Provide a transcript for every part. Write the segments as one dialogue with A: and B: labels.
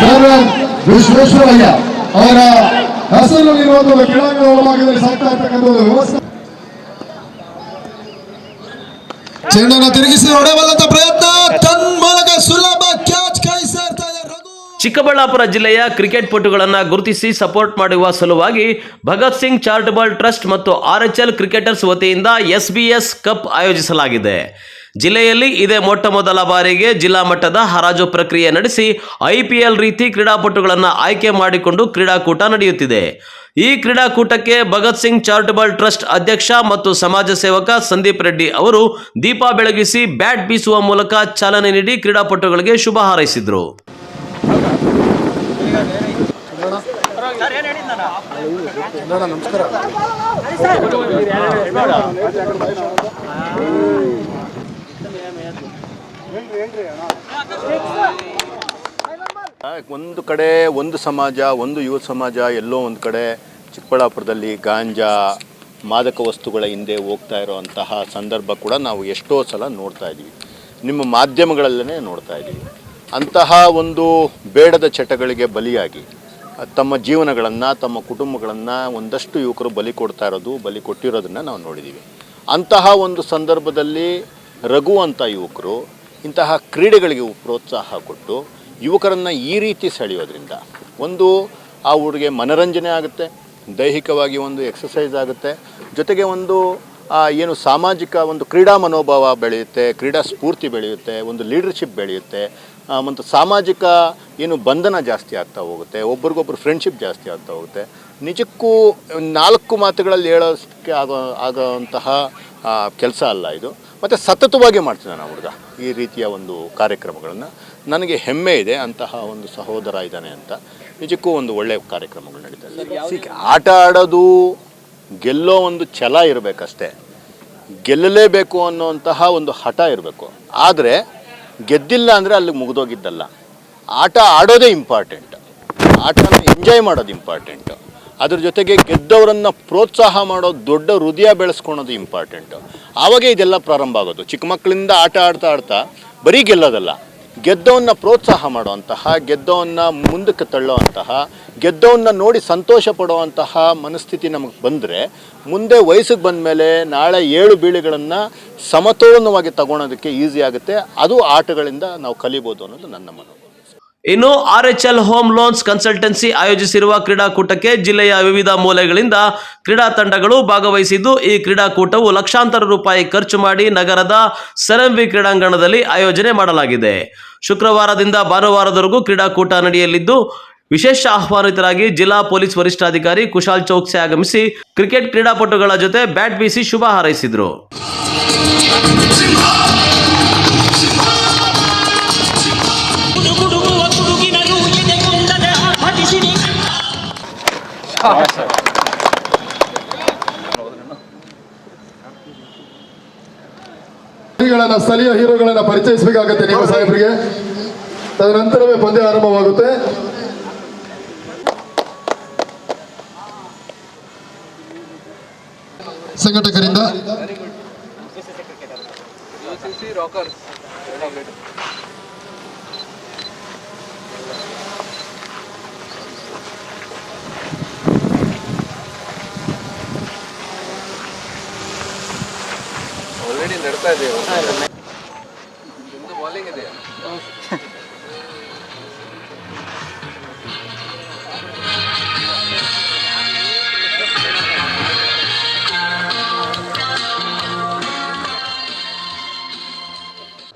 A: Sir Visvesvaraya ಅವರ ಹೆಸರಿನಲ್ಲಿರುವಂತಹ ಒಂದು ಕ್ರೀಡಾಂಗಣ ಒಳಭಾಗದಲ್ಲಿ ಸಾಕ್ತಾ ಇರ್ತಕ್ಕಂಥ ಒಂದು ವ್ಯವಸ್ಥೆ.
B: ಚೆಂಡನ್ನು ತಿರುಗಿಸಿ ಹೊಡೆಬಲ್ಲಂತ ಪ್ರಯತ್ನ. ತನ್ಮೂಲಕ ಸುಲಭ ಕ್ಯಾಚ್ ಕಾಯಿಸ್ತಾ
C: ಚಿಕ್ಕಬಳ್ಳಾಪುರ ಜಿಲ್ಲೆಯ ಕ್ರಿಕೆಟ್ ಪಟುಗಳನ್ನು ಗುರುತಿಸಿ ಸಪೋರ್ಟ್ ಮಾಡುವ ಸಲುವಾಗಿ ಭಗತ್ ಸಿಂಗ್ ಚಾರಿಟಬಲ್ ಟ್ರಸ್ಟ್ ಮತ್ತು ಆರ್ಎಚ್ಎಲ್ ಕ್ರಿಕೆಟರ್ಸ್ ವತಿಯಿಂದ ಎಸ್ಬಿಎಸ್ ಕಪ್ ಆಯೋಜಿಸಲಾಗಿದೆ. ಜಿಲ್ಲೆಯಲ್ಲಿ ಇದೇ ಮೊಟ್ಟ ಮೊದಲ ಬಾರಿಗೆ ಜಿಲ್ಲಾ ಮಟ್ಟದ ಹರಾಜು ಪ್ರಕ್ರಿಯೆ ನಡೆಸಿ ಐಪಿಎಲ್ ರೀತಿ ಕ್ರೀಡಾಪಟುಗಳನ್ನು ಆಯ್ಕೆ ಮಾಡಿಕೊಂಡು ಕ್ರೀಡಾಕೂಟ ನಡೆಯುತ್ತಿದೆ. ಈ ಕ್ರೀಡಾಕೂಟಕ್ಕೆ ಭಗತ್ ಸಿಂಗ್ ಚಾರಿಟಬಲ್ ಟ್ರಸ್ಟ್ ಅಧ್ಯಕ್ಷ ಮತ್ತು ಸಮಾಜ ಸೇವಕ ಸಂದೀಪ್ ರೆಡ್ಡಿ ಅವರು ದೀಪ ಬೆಳಗಿಸಿ ಬ್ಯಾಟ್ ಬೀಸುವ ಮೂಲಕ ಚಾಲನೆ ನೀಡಿ ಕ್ರೀಡಾಪಟುಗಳಿಗೆ ಶುಭ ಹಾರೈಸಿದರು.
D: ಒಂದು ಕಡೆ ಒಂದು ಸಮಾಜ, ಒಂದು ಯುವ ಸಮಾಜ, ಎಲ್ಲೋ ಒಂದು ಕಡೆ ಚಿಕ್ಕಬಳ್ಳಾಪುರದಲ್ಲಿ ಗಾಂಜಾ, ಮಾದಕ ವಸ್ತುಗಳ ಹಿಂದೆ ಹೋಗ್ತಾ ಇರೋವಂತಹ ಸಂದರ್ಭ ಕೂಡ ನಾವು ಎಷ್ಟೋ ಸಲ ನೋಡ್ತಾ ಇದ್ದೀವಿ. ನಿಮ್ಮ ಮಾಧ್ಯಮಗಳಲ್ಲೇ ನೋಡ್ತಾ ಇದ್ದೀವಿ. ಅಂತಹ ಒಂದು ಬೇಡದ ಚಟಗಳಿಗೆ ಬಲಿಯಾಗಿ, ತಮ್ಮ ಜೀವನಗಳನ್ನು, ತಮ್ಮ ಕುಟುಂಬಗಳನ್ನು ಒಂದಷ್ಟು ಯುವಕರು ಬಲಿ ಕೊಡ್ತಾ ಇರೋದು, ಬಲಿ ಕೊಟ್ಟಿರೋದನ್ನು ನಾವು ನೋಡಿದ್ದೀವಿ. ಅಂತಹ ಒಂದು ಸಂದರ್ಭದಲ್ಲಿ ರಘು ಅಂತ ಯುವಕರು ಇಂತಹ ಕ್ರೀಡೆಗಳಿಗೆ ಪ್ರೋತ್ಸಾಹ ಕೊಟ್ಟು ಯುವಕರನ್ನು ಈ ರೀತಿ ಸೆಳೆಯೋದ್ರಿಂದ ಒಂದು, ಆ ಹುಡುಗೆ ಮನರಂಜನೆ ಆಗುತ್ತೆ, ದೈಹಿಕವಾಗಿ ಒಂದು ಎಕ್ಸಸೈಸ್ ಆಗುತ್ತೆ, ಜೊತೆಗೆ ಒಂದು ಏನು ಸಾಮಾಜಿಕ ಒಂದು ಕ್ರೀಡಾ ಮನೋಭಾವ ಬೆಳೆಯುತ್ತೆ, ಕ್ರೀಡಾ ಸ್ಫೂರ್ತಿ ಬೆಳೆಯುತ್ತೆ, ಒಂದು ಲೀಡರ್ಶಿಪ್ ಬೆಳೆಯುತ್ತೆ ಮತ್ತು ಸಾಮಾಜಿಕ ಏನು ಬಂಧನ ಜಾಸ್ತಿ ಆಗ್ತಾ ಹೋಗುತ್ತೆ, ಒಬ್ರಿಗೊಬ್ರು ಫ್ರೆಂಡ್ಶಿಪ್ ಜಾಸ್ತಿ ಆಗ್ತಾ ಹೋಗುತ್ತೆ. ನಿಜಕ್ಕೂ ನಾಲ್ಕು ಮಾತುಗಳಲ್ಲಿ ಹೇಳೋಕ್ಕೆ ಆಗೋ, ಆಗೋಂತಹ ಕೆಲಸ ಅಲ್ಲ ಇದು. ಮತ್ತು ಸತತವಾಗಿ ಮಾಡ್ತೀನಿ ನಾನು ಹುಡುಗ. ಈ ರೀತಿಯ ಒಂದು ಕಾರ್ಯಕ್ರಮಗಳನ್ನು. ನನಗೆ ಹೆಮ್ಮೆ ಇದೆ ಅಂತಹ ಒಂದು ಸಹೋದರ ಇದ್ದಾನೆ ಅಂತ. ನಿಜಕ್ಕೂ ಒಂದು ಒಳ್ಳೆಯ ಕಾರ್ಯಕ್ರಮಗಳು ನಡೀತಾ ಇದೆ. ಸಿಕ್- ಆಟ ಆಡೋದು ಗೆಲ್ಲೋ ಒಂದು ಛಲ ಇರಬೇಕಷ್ಟೇ. ಗೆಲ್ಲಲೇಬೇಕು ಅನ್ನೋಂತಹ ಒಂದು ಹಠ ಇರಬೇಕು. ಆದರೆ ಗೆದ್ದಿಲ್ಲ ಅಂದರೆ ಅಲ್ಲಿ ಮುಗಿದೋಗಿದ್ದಲ್ಲ. ಆಟ ಆಡೋದೇ ಇಂಪಾರ್ಟೆಂಟ್ ಆಟನ ಎಂಜಾಯ್ ಮಾಡೋದು ಇಂಪಾರ್ಟೆಂಟು ಅದ್ರ ಜೊತೆಗೆ ಗೆದ್ದವರನ್ನು ಪ್ರೋತ್ಸಾಹ ಮಾಡೋ ದೊಡ್ಡ ಹೃದಯ ಬೆಳೆಸ್ಕೊಳೋದು ಇಂಪಾರ್ಟೆಂಟು ಆವಾಗ ಇದೆಲ್ಲ ಪ್ರಾರಂಭ ಆಗೋದು. ಚಿಕ್ಕ ಮಕ್ಕಳಿಂದ ಆಟ ಆಡ್ತಾ ಆಡ್ತಾ ಬರೀ ಗೆಲ್ಲೋದಲ್ಲ. ಗೆದ್ದವನ್ನ ಪ್ರೋತ್ಸಾಹ ಮಾಡುವಂತಹ, ಗೆದ್ದವನ್ನ ಮುಂದಕ್ಕೆ ತಳ್ಳುವಂತಹ, ಗೆದ್ದವನ್ನ ನೋಡಿ ಸಂತೋಷ ಪಡುವಂತಹ ಮನಸ್ಥಿತಿ ನಮಗೆ ಬಂದರೆ ಮುಂದೆ ವಯಸ್ಸಿಗೆ ಬಂದ ಮೇಲೆ ನಾಳೆ ಏಳು ಬೀಳುಗಳನ್ನು ಸಮತೋಲನವಾಗಿ ತಗೊಳೋದಕ್ಕೆ ಈಸಿ ಆಗುತ್ತೆ. ಅದು ಆಟಗಳಿಂದ ನಾವು ಕಲಿಬೋದು ಅನ್ನೋದು ನನ್ನ ಮನೋಭಾವ.
C: ಇನ್ನು R H L home loans consultancy ಆಯೋಜಿಸಿರುವ ಕ್ರೀಡಾಕೂಟಕ್ಕೆ ಜಿಲ್ಲೆಯ ವಿವಿಧ ಮೂಲೆಗಳಿಂದ ಕ್ರೀಡಾ ತಂಡಗಳು ಭಾಗವಹಿಸಿದ್ದು, ಈ ಕ್ರೀಡಾಕೂಟವು ಲಕ್ಷಾಂತರ ರೂಪಾಯಿ ಖರ್ಚು ಮಾಡಿ ನಗರದ ಸೆರಂವಿ ಕ್ರೀಡಾಂಗಣದಲ್ಲಿ ಆಯೋಜನೆ ಮಾಡಲಾಗಿದೆ. ಶುಕ್ರವಾರದಿಂದ ಭಾನುವಾರದವರೆಗೂ ಕ್ರೀಡಾಕೂಟ ನಡೆಯಲಿದ್ದು, ವಿಶೇಷ ಆಹ್ವಾನಿತರಾಗಿ ಜಿಲ್ಲಾ ಪೊಲೀಸ್ ವರಿಷ್ಠಾಧಿಕಾರಿ ಕುಶಾಲ್ ಚೌಕ್ಸಿ ಆಗಮಿಸಿ ಕ್ರಿಕೆಟ್ ಕ್ರೀಡಾಪಟುಗಳ ಜೊತೆ ಬ್ಯಾಟ್ ಬೀಸಿ ಶುಭ ಹಾರೈಸಿದರು.
A: ಹೀರೋಗಳನ್ನ ಸ್ಥಳೀಯ ಹೀರೋಗಳನ್ನ ಪರಿಚಯಿಸಬೇಕಾಗತ್ತೆ ನೀವು ಸಾಹೇಬರಿಗೆ. ತದನಂತರವೇ ಪಂದ್ಯ ಆರಂಭವಾಗುತ್ತೆ. ಸಂಘಟಕರಿಂದ.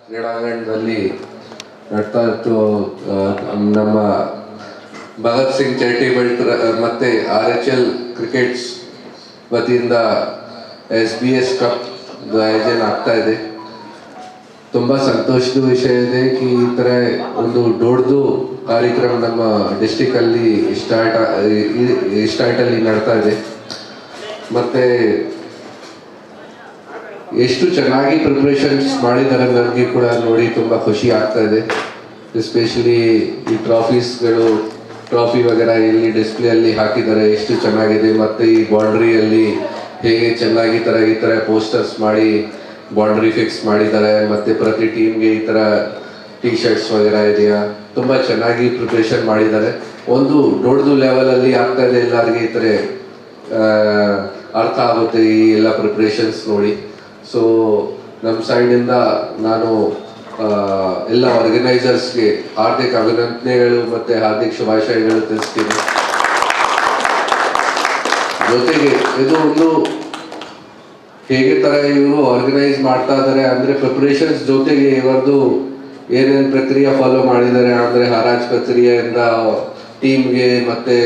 E: ಕ್ರೀಡಾಂಗಣದಲ್ಲಿ ನಡ್ತಾ ಇತ್ತು ನಮ್ಮ ಭಗತ್ ಸಿಂಗ್ ಚಾರಿಟೇಬಲ್ ಟ್ರ- ಮತ್ತೆ ಆರ್ ಎಚ್ ಎಲ್ ಕ್ರಿಕೆಟ್ಸ್ ವತಿಯಿಂದ ಎಸ್ ಬಿ ಎಸ್ ಕಪ್ ಆಯೋಜನೆ ಆಗ್ತಾ ಇದೆ. ತುಂಬ ಸಂತೋಷದ ವಿಷಯ ಇದೆ ಈ ಥರ ಒಂದು ದೊಡ್ಡದು ಕಾರ್ಯಕ್ರಮ ನಮ್ಮ ಡಿಸ್ಟಿಕಲ್ಲಿ ಸ್ಟಾರ್ಟ್ ಸ್ಟಾರ್ಟಲ್ಲಿ ನಡ್ತಾ ಇದೆ. ಮತ್ತು ಎಷ್ಟು ಚೆನ್ನಾಗಿ ಪ್ರಿಪ್ರೇಷನ್ಸ್ ಮಾಡಿದ್ದಾರೆ ನನಗೆ ಕೂಡ ನೋಡಿ ತುಂಬ ಖುಷಿ ಆಗ್ತಾ ಇದೆ. ಎಸ್ಪೆಷಲಿ ಈ ಟ್ರಾಫೀಸ್ಗಳು ಟ್ರಾಫಿ ವಗೇರ ಎಲ್ಲಿ ಡಿಸ್ಪ್ಲೇ ಅಲ್ಲಿ ಹಾಕಿದ್ದಾರೆ, ಎಷ್ಟು ಚೆನ್ನಾಗಿದೆ. ಮತ್ತು ಈ ಬೌಂಡ್ರಿಯಲ್ಲಿ ಹೇಗೆ ಚೆನ್ನಾಗಿ ಈ ಥರ ಈ ಥರ ಪೋಸ್ಟರ್ಸ್ ಮಾಡಿ ಬೌಂಡ್ರಿ ಫಿಕ್ಸ್ ಮಾಡಿದ್ದಾರೆ ಮತ್ತು ಪ್ರತಿ ಟೀಮ್ಗೆ ಈ ಥರ ಟಿ ಶರ್ಟ್ಸ್ ವಗೇರ ಇದೆಯಾ? ತುಂಬ ಚೆನ್ನಾಗಿ ಪ್ರಿಪ್ರೇಷನ್ ಮಾಡಿದ್ದಾರೆ. ಒಂದು ದೊಡ್ಡದು ಲೆವೆಲಲ್ಲಿ ಆಗ್ತಾ ಇದೆ ಎಲ್ಲರಿಗೆ ಈ ಆ, ಅರ್ಥ ಆಗುತ್ತೆ ಈ ಎಲ್ಲ ಪ್ರಿಪ್ರೇಷನ್ಸ್ ನೋಡಿ. ಸೊ ನಮ್ಮ ಸೈಡಿಂದ ನಾನು ಎಲ್ಲ ಆರ್ಗನೈಸರ್ಸ್ಗೆ ಹಾರ್ದಿಕ ಅಭಿನಂದನೆಗಳು ಮತ್ತು ಹಾರ್ದಿಕ ಶುಭಾಶಯಗಳು ತಿಳಿಸ್ತೀನಿ. ಜೊತೆಗೆ ಇದು ಒಂದು ಹೇಗೆ ತರ ಇವರು ಆರ್ಗನೈಸ್ ಮಾಡ್ತಾ ಇದ್ದಾರೆ ಅಂದ್ರೆ ಪ್ರಿಪರೇಷನ್ಸ್ ಜೊತೆಗೆ ಇವರದು ಏನೇನು ಪ್ರಕ್ರಿಯೆ ಫಾಲೋ ಮಾಡಿದ್ದಾರೆ ಅಂದ್ರೆ ಹರಾಜ್ ಪ್ರಕ್ರಿಯೆಯಿಂದ ಟೀಮ್ಗೆ ಮತ್ತೆ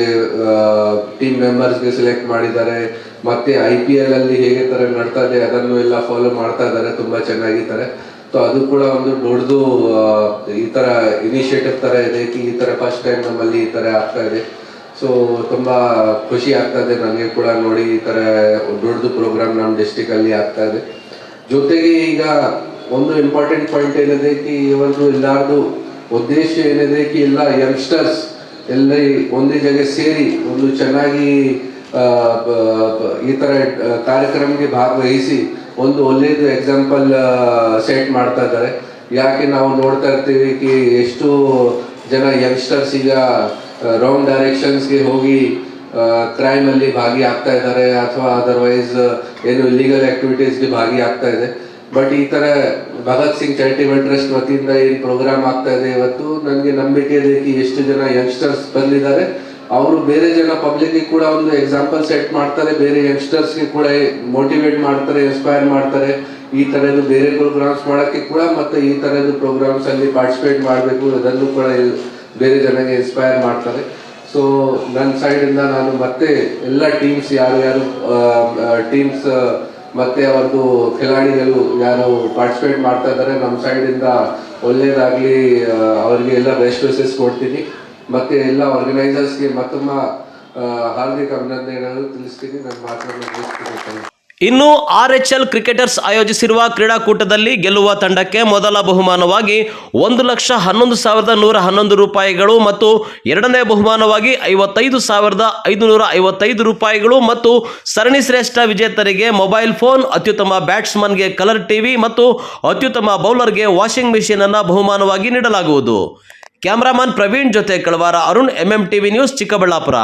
E: ಟೀಮ್ ಮೆಂಬರ್ಸ್ಗೆ ಸೆಲೆಕ್ಟ್ ಮಾಡಿದ್ದಾರೆ, ಮತ್ತೆ ಐ ಪಿ ಎಲ್ ಅಲ್ಲಿ ಹೇಗೆ ತರ ನಡ್ತಾ ಇದೆ ಅದನ್ನು ಎಲ್ಲ ಫಾಲೋ ಮಾಡ್ತಾ ಇದ್ದಾರೆ ತುಂಬಾ ಚೆನ್ನಾಗಿದ್ದಾರೆ ಸೊ ಅದು ಕೂಡ ಒಂದು ದೊಡ್ಡದು ಈ ತರ ಇನಿಷಿಯೇಟಿವ್ ತರ ಇದೆ, ಈ ತರ ಫಸ್ಟ್ ಟೈಮ್ ನಮ್ಮಲ್ಲಿ ಈ ತರ ಆಗ್ತಾ ಇದೆ. ಸೊ ತುಂಬಾ ಖುಷಿ ಆಗ್ತದೆ ನನಗೆ ಕೂಡ ನೋಡಿ ಈ ತರ ದೊಡ್ಡದು ಪ್ರೋಗ್ರಾಮ್ ನಮ್ಮ ಡಿಸ್ಟಿಕ್ ಅಲ್ಲಿ ಆಗ್ತಾ ಇದೆ. ಜೊತೆಗೆ ಈಗ ಒಂದು ಇಂಪಾರ್ಟೆಂಟ್ ಪಾಯಿಂಟ್ ಏನಿದೆ ಕಿ ಇವತ್ತು ಎಲ್ಲಾರ್ದು ಉದ್ದೇಶ ಏನಿದೆ ಕಿ ಎಲ್ಲ ಯಂಗ್ಸ್ಟರ್ಸ್ ಎಲ್ಲ ಒಂದೇ ಜಾಗ ಸೇರಿ ಒಂದು ಚೆನ್ನಾಗಿ ಈ ಆ, ಕಾರ್ಯಕ್ರಮಕ್ಕೆ ಭಾಗವಹಿಸಿ ಒಂದು ಒಳ್ಳೇದು ಎಕ್ಸಾಂಪಲ್ ಸೆಟ್ ಮಾಡ್ತಾ ಇದ್ದಾರೆ. ಯಾಕೆ ನಾವು ನೋಡ್ತಾ ಇರ್ತೀವಿ ಕಿ ಎಷ್ಟು ಜನ ಯಂಗ್ಸ್ಟರ್ಸ್ ಈಗ ರಾಂಗ್ ಡೈರೆಕ್ಷನ್ಸ್ಗೆ ಹೋಗಿ ಕ್ರೈಮ್ ಅಲ್ಲಿ ಆಗ್ತಾ ಇದ್ದಾರೆ ಅಥವಾ ಅದರ್ವೈಸ್ ಏನು ಇಲ್ಲಿಗಲ್ ಆಕ್ಟಿವಿಟೀಸ್ಗೆ ಭಾಗಿಯಾಗ್ತಾ ಇದೆ. ಬಟ್ ಈ ತರ ಭಗತ್ ಸಿಂಗ್ ಚಾರಿಟೇಬಲ್ ಟ್ರಸ್ಟ್ ವತಿಯಿಂದ ಏನು ಪ್ರೋಗ್ರಾಮ್ ಆಗ್ತಾ ಇದೆ ಇವತ್ತು, ನನಗೆ ನಂಬಿಕೆ ಇದೆ ಕಿ ಎಷ್ಟು ಜನ ಯಂಗ್ಸ್ಟರ್ಸ್ ಬಂದಿದ್ದಾರೆ. ಅವರು ಬೇರೆ ಜನ ಪಬ್ಲಿಕ್ ಕೂಡ ಒಂದು ಎಕ್ಸಾಂಪಲ್ ಸೆಟ್ ಮಾಡ್ತಾರೆ, ಬೇರೆ ಯಂಗ್ಸ್ಟರ್ಸ್ಗೆ ಕೂಡ ಮೋಟಿವೇಟ್ ಮಾಡ್ತಾರೆ ಇನ್ಸ್ಪೈರ್ ಮಾಡ್ತಾರೆ. ಈ ತರದ್ದು ಬೇರೆ ಪ್ರೋಗ್ರಾಮ್ಸ್ ಮಾಡೋಕ್ಕೆ ಕೂಡ ಮತ್ತೆ ಈ ತರದ್ದು ಪ್ರೋಗ್ರಾಮ್ಸಲ್ಲಿ ಪಾರ್ಟಿಸಿಪೇಟ್ ಮಾಡಬೇಕು, ಅದನ್ನು ಕೂಡ ಬೇರೆ ಜನಗೆ ಇನ್ಸ್ಪೈರ್ ಮಾಡ್ತಾರೆ. ಸೊ ನನ್ನ ಸೈಡ್ ಇಂದ ನಾನು ಮತ್ತೆ ಎಲ್ಲ ಟೀಮ್ಸ್ ಯಾರು ಯಾರು ಟೀಮ್ಸ್ ಮತ್ತೆ ಅವರದು ಖಿಲಾಡಿಗಳು ಯಾರು ಪಾರ್ಟಿಸಿಪೇಟ್ ಮಾಡ್ತಾ ಇದ್ದಾರೆ ನಮ್ಮ ಸೈಡ್ ಇಂದ ಒಳ್ಳೇದಾಗ್ಲಿ ಆ, ಅವ್ರಿಗೆ ಎಲ್ಲ ಬೆಸ್ಟ್ ವಿಸಸ್ ಕೊಡ್ತೀನಿ. ಮತ್ತೆ ಎಲ್ಲ ಆರ್ಗನೈಸರ್ಸ್ಗೆ ಮತ್ತೊಮ್ಮೆ ಹಾರ್ದಿಕ ಅಭಿನಂದನೆಗಳು ತಿಳಿಸ್ತೀನಿ. ನನ್ನ ಮಾತನ್ನು.
C: ಇನ್ನು ಆರ್ ಎಚ್ ಎಲ್ ಕ್ರಿಕೆಟರ್ಸ್ ಆಯೋಜಿಸಿರುವ ಕ್ರೀಡಾಕೂಟದಲ್ಲಿ ಗೆಲ್ಲುವ ತಂಡಕ್ಕೆ ಮೊದಲ ಬಹುಮಾನವಾಗಿ ಒಂದು ಲಕ್ಷ ಹನ್ನೊಂದು ಸಾವಿರದ ನೂರ ಹನ್ನೊಂದು ರೂಪಾಯಿಗಳು ಮತ್ತು ಎರಡನೇ ಬಹುಮಾನವಾಗಿ ಐವತ್ತೈದು ಸಾವಿರದ ಐದುನೂರ ಐವತ್ತೈದು ರೂಪಾಯಿಗಳು ಮತ್ತು ಸರಣಿ ಶ್ರೇಷ್ಠ ವಿಜೇತರಿಗೆ ಮೊಬೈಲ್ ಫೋನ್, ಅತ್ಯುತ್ತಮ ಬ್ಯಾಟ್ಸ್ಮನ್ಗೆ ಕಲರ್ ಟಿವಿ ಮತ್ತು ಅತ್ಯುತ್ತಮ ಬೌಲರ್ಗೆ ವಾಷಿಂಗ್ ಮೆಷಿನ್ ಅನ್ನು ಬಹುಮಾನವಾಗಿ ನೀಡಲಾಗುವುದು. ಕ್ಯಾಮರಾಮನ್ ಪ್ರವೀಣ್ ಜೊತೆ ಕಳವಾರ Arun, MM TV news Chikkaballapur.